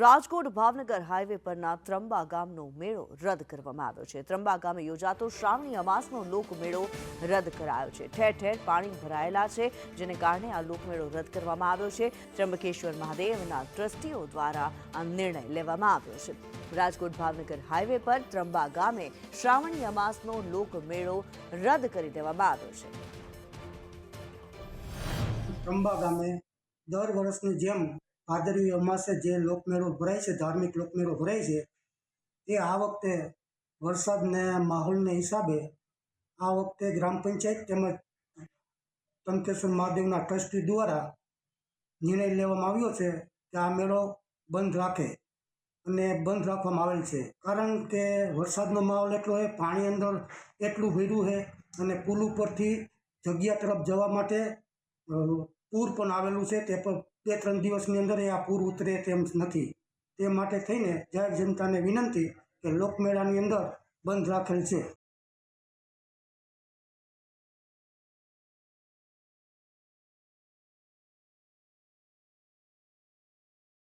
Rajkot Bhavnagar highway પરના ત્રંબા ગામનો મેળો રદ કરવામાં આવ્યો છે. ત્રંબા ગામે યોજાતો શ્રાવણી અમાસનો લોકમેળો રદ કરાયો છે. ઠેર ઠેર પાણી ભરાયેલા છે, જેને કારણે આ લોકમેળો રદ કરવામાં આવ્યો છે. ત્રંબકેશ્વર મહાદેવના ટ્રસ્ટીઓ દ્વારા આ નિર્ણય લેવામાં આવ્યો છે. રાજકોટ ભાવનગર હાઈવે પર ત્રંબા ગામે શ્રાવણી અમાસનો લોકમેળો રદ કરી દેવામાં આવ્યો છે. ત્રંબા ગામે દર વર્ષની જેમ ભાદરવી અમાસે જે લોકમેળો ભરાય છે, ધાર્મિક લોકમેળો ભરાય છે એ આ વખતે વરસાદને માહોલને હિસાબે આ વખતે ગ્રામ પંચાયત તેમજ ટંકેશ્વર મહાદેવના ટ્રસ્ટી દ્વારા નિર્ણય લેવામાં આવ્યો છે કે આ મેળો બંધ રાખે અને બંધ રાખવામાં આવેલ છે. કારણ કે વરસાદનો માહોલ એટલો છે, પાણી અંદર એટલું ભર્યું છે અને પુલ ઉપરથી જગ્યા તરફ જવા માટે પૂર પણ આવેલું છે. તે પણ બે ત્રણ દિવસની અંદર એ આ પૂર ઉતરે તેમ નથી. તે માટે થઈને જાહેર જનતાને વિનંતી કે લોકમેળાની અંદર બંધ રાખેલ છે.